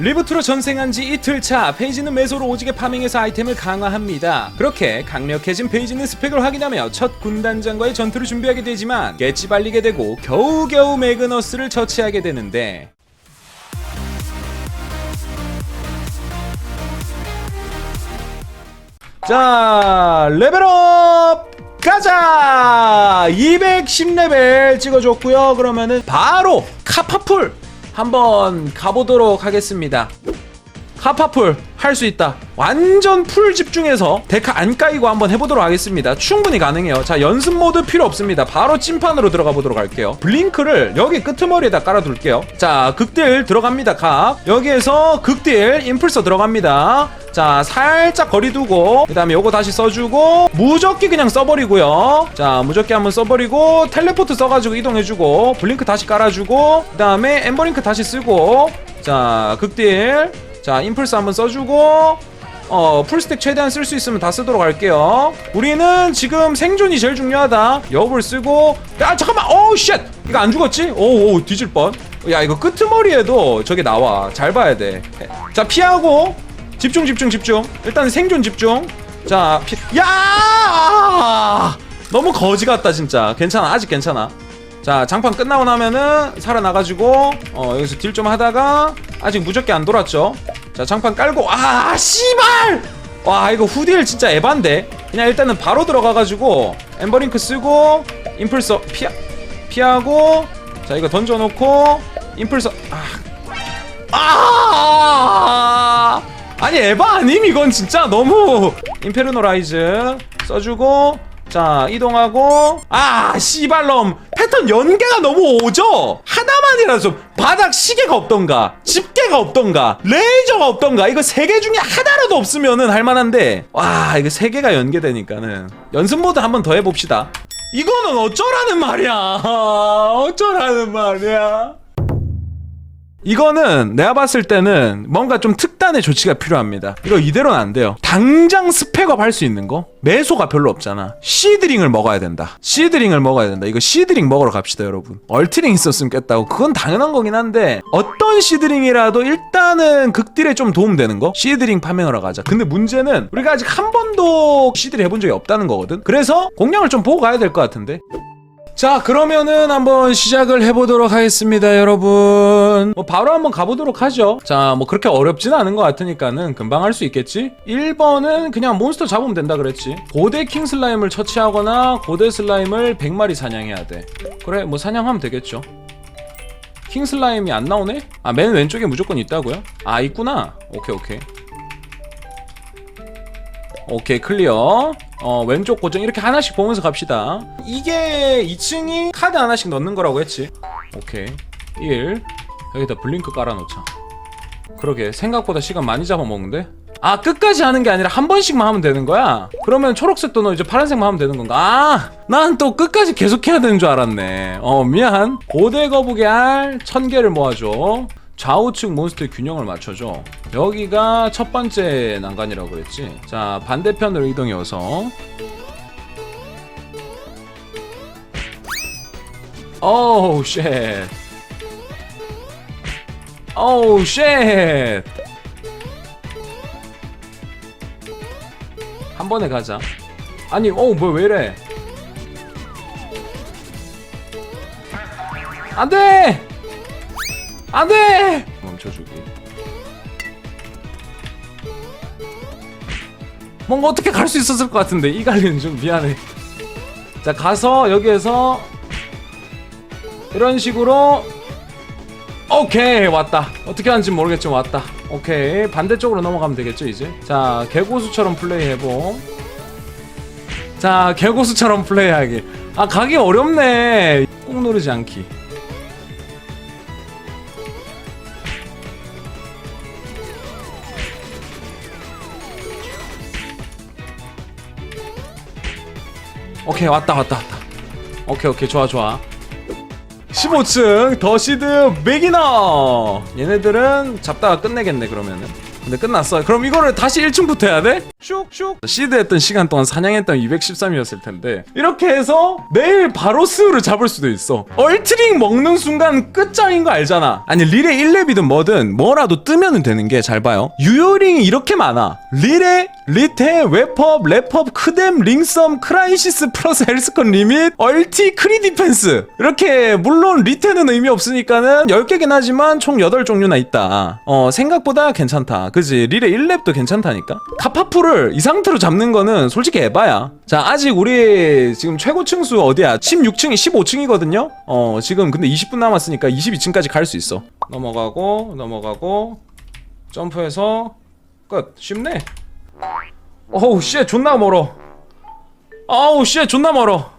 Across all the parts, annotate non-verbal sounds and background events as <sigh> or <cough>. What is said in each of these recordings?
리부트로 전생한 지 이틀 차 페이지는 매소로 오지게 파밍해서 아이템을 강화합니다. 그렇게 강력해진 페이지는 스펙을 확인하며 첫 군단장과의 전투를 준비하게 되지만 깨찌발리게 되고 겨우겨우 매그너스를 처치하게 되는데 자 레벨업 가자! 210레벨 찍어줬고요. 그러면은 바로 카파풀 한번 가보도록 하겠습니다 카파풀 할 수 있다. 완전 풀 집중해서 데카 안 까이고 한번 해보도록 하겠습니다. 충분히 가능해요. 자 연습 모드 필요 없습니다. 바로 찐판으로 들어가 보도록 할게요. 블링크를 여기 끄트머리에다 깔아둘게요. 자 극딜 들어갑니다 각. 여기에서 극딜 임플서 들어갑니다. 자 살짝 거리 두고 그 다음에 요거 다시 써주고 무적기 그냥 써버리고요. 자 무적기 한번 써버리고 텔레포트 써가지고 이동해주고 블링크 다시 깔아주고 그 다음에 엠버링크 다시 쓰고 자 극딜 자 임플스 한번 써주고 어 풀스택 최대한 쓸 수 있으면 다 쓰도록 할게요. 우리는 지금 생존이 제일 중요하다. 여불 쓰고 야 잠깐만! 어우 쉣! 이거 안 죽었지? 오오 뒤질 뻔야 이거 끄트머리에도 저게 나와. 잘 봐야 돼자 피하고 집중 집중 집중. 일단 생존 집중. 자 피... 야! 너무 거지 같다 진짜. 괜찮아 아직 괜찮아. 자 장판 끝나고 나면은 살아나가지고 어 여기서 딜 좀 하다가 아직 무적기 안 돌았죠 자 장판 깔고 아 씨발! 와 이거 후딜 진짜 에반데? 그냥 일단은 바로 들어가가지고 엠버링크 쓰고 임플서 피하 피하고 자 이거 던져놓고 임플서 아. 아! 아니 에바 아님? 이건 진짜 너무 임페르노 라이즈 써주고 자 이동하고 아 씨발놈 패턴 연계가 너무 오죠? 하나만이라서 바닥 시계가 없던가 집게가 없던가 레이저가 없던가 이거 세 개 중에 하나라도 없으면은 할만한데 와 이거 세 개가 연계되니까는. 연습 모드 한번 더 해봅시다. 이거는 어쩌라는 말이야? <laughs> 어쩌라는 말이야 이거는 내가 봤을 때는 뭔가 좀 특단의 조치가 필요합니다. 이거 이대로는 안 돼요. 당장 스펙업 할 수 있는 거? 매소가 별로 없잖아. 시드링을 먹어야 된다. 시드링을 먹어야 된다. 이거 시드링 먹으러 갑시다, 여러분. 얼트링 있었으면 깼다고. 그건 당연한 거긴 한데 어떤 시드링이라도 일단은 극딜에 좀 도움되는 거? 시드링 파밍하러 가자. 근데 문제는 우리가 아직 한 번도 시드링 해본 적이 없다는 거거든. 그래서 공략을 좀 보고 가야 될 것 같은데. 자 그러면은 한번 시작을 해보도록 하겠습니다 여러분. 뭐 바로 한번 가보도록 하죠. 자 뭐 그렇게 어렵지는 않은 것 같으니까는 금방 할 수 있겠지? 1번은 그냥 몬스터 잡으면 된다 그랬지. 고대 킹 슬라임을 처치하거나 고대 슬라임을 100마리 사냥해야 돼. 그래 뭐 사냥하면 되겠죠. 킹 슬라임이 안 나오네? 아 맨 왼쪽에 무조건 있다고요? 아 있구나. 오케이 오케이. 오케이 클리어 어 왼쪽 고정 이렇게 하나씩 보면서 갑시다. 이게 2층이 카드 하나씩 넣는 거라고 했지. 오케이. 1 여기다 블링크 깔아놓자. 그러게. 생각보다 시간 많이 잡아먹는데? 아 끝까지 하는 게 아니라 한 번씩만 하면 되는 거야? 그러면 초록색도 넣어 이제 파란색만 하면 되는 건가? 아 난 또 끝까지 계속 해야 되는 줄 알았네. 어 미안. 고대 거북이 알 1000개를 모아줘 좌우측 몬스터의 균형을 맞춰줘. 여기가 첫 번째 난간이라고 그랬지? 자 반대편으로 이동해서. 오우 쉣. 오우 쉣. 한 번에 가자. 아니 어우 뭐 왜 이래? 안돼 안돼! 멈춰주기. 뭔가 어떻게 갈 수 있었을 것 같은데. 이 관리는 좀 미안해. 자 가서 여기에서 이런 식으로. 오케이 왔다. 어떻게 하는지 모르겠지만 왔다. 오케이 반대쪽으로 넘어가면 되겠죠 이제? 자 개고수처럼 플레이해봄. 자 개고수처럼 플레이하기. 아 가기 어렵네. 꾹 누르지 않기 오케이 왔다 왔다 왔다. 오케이 오케이 좋아 좋아. 15층 더시드 매기너. 얘네들은 잡다가 끝내겠네 그러면은 근데 끝났어. 그럼 이거를 다시 1층부터 해야 돼? 슉슉. 시드 했던 시간 동안 사냥했던 213이었을 텐데 이렇게 해서 내일 바로 스우를 잡을 수도 있어. 얼트링 먹는 순간 끝장인 거 알잖아. 아니 릴에 1렙이든 뭐든 뭐라도 뜨면은 되는 게 잘 봐요. 유효링이 이렇게 많아. 릴에 리테, 웨법, 랩법, 크뎀, 링썸, 크라이시스 플러스 헬스컨 리밋, 얼티, 크리 디펜스. 이렇게 물론 리테는 의미 없으니까는 10개긴 하지만 총 8종류나 있다. 어, 생각보다 괜찮다. 그지? 릴의 1렙도 괜찮다니까? 카파풀을 이 상태로 잡는 거는 솔직히 에바야. 자, 아직 우리 지금 최고층 수 어디야? 16층이 15층이거든요? 어, 지금 근데 20분 남았으니까 22층까지 갈 수 있어. 넘어가고, 넘어가고, 점프해서 끝. 쉽네. 어우 씨 존나 멀어 아우 씨 존나 멀어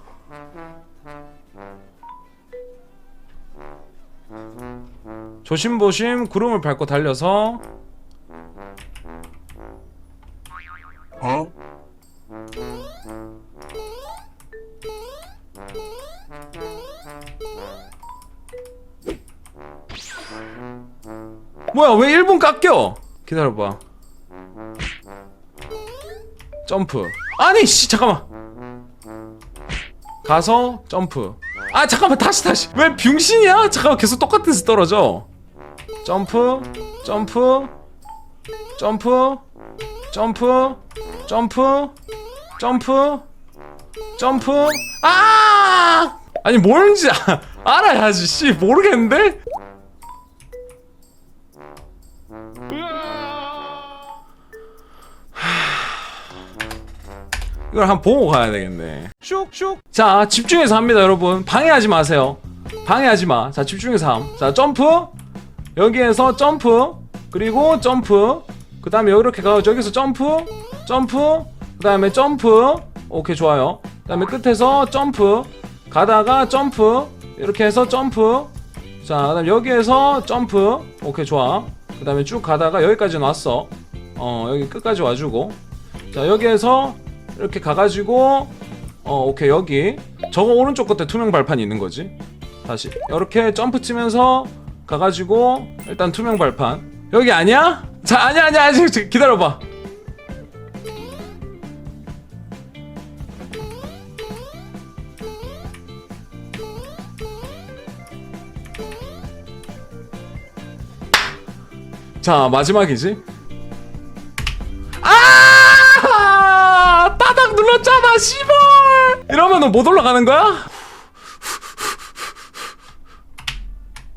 조심조심 구름을 밟고 달려서 뭐야 왜 1분 깎여? 기다려봐. 점프. 아니 씨 잠깐만. 가서 점프. 아 잠깐만 다시 다시. 왜 병신이야? 잠깐만 계속 똑같은 데서 떨어져. 점프 점프 점프 점프 점프 점프 점프 아 아니 뭔지 아- 알아야지 씨 모르겠는데 이걸 한번 보고 가야 되겠네. 슉슉. 자, 집중해서 합니다, 여러분. 방해하지 마세요. 방해하지 마. 자, 집중해서 함. 자, 점프. 여기에서 점프. 그리고 점프. 그 다음에 이렇게 가고 저기서 점프. 점프. 그 다음에 점프. 오케이, 좋아요. 그 다음에 끝에서 점프. 가다가 점프. 이렇게 해서 점프. 자, 그 다음 여기에서 점프. 오케이, 좋아. 그 다음에 쭉 가다가 여기까지 왔어. 어, 여기 끝까지 와주고. 자, 여기에서 이렇게 가가지고 어 오케이 여기 저거 오른쪽 끝에 투명 발판이 있는 거지 다시 이렇게 점프 치면서 가가지고 일단 투명 발판 여기 아니야? 자 아니야 아니야 아니 기다려봐 자 마지막이지 아! 따닥 눌렀잖아, 씨발! 이러면은 못 올라가는 거야?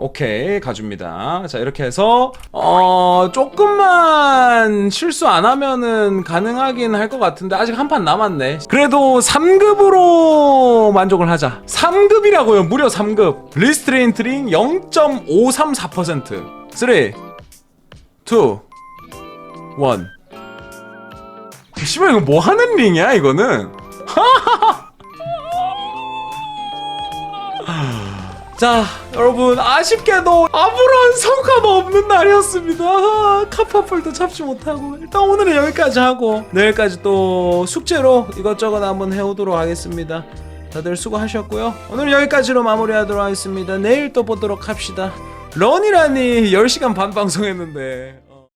오케이, 가줍니다. 자, 이렇게 해서, 어, 조금만 실수 안 하면은 가능하긴 할 것 같은데, 아직 한 판 남았네. 그래도 3급으로 만족을 하자. 3급이라고요, 무려 3급. 리스트레인트링 0.534%. 3, 2, 1. 씨발 이거 뭐 하는 링이야 이거는 <laughs> <laughs> 자 여러분 아쉽게도 아무런 성과도 없는 날이었습니다. 아, 카파풀도 잡지 못하고 일단 오늘은 여기까지 하고 내일까지 또 숙제로 이것저것 한번 해오도록 하겠습니다. 다들 수고하셨고요. 오늘 여기까지로 마무리하도록 하겠습니다. 내일 또 보도록 합시다. 런이라니 10시간 반 방송했는데. 어.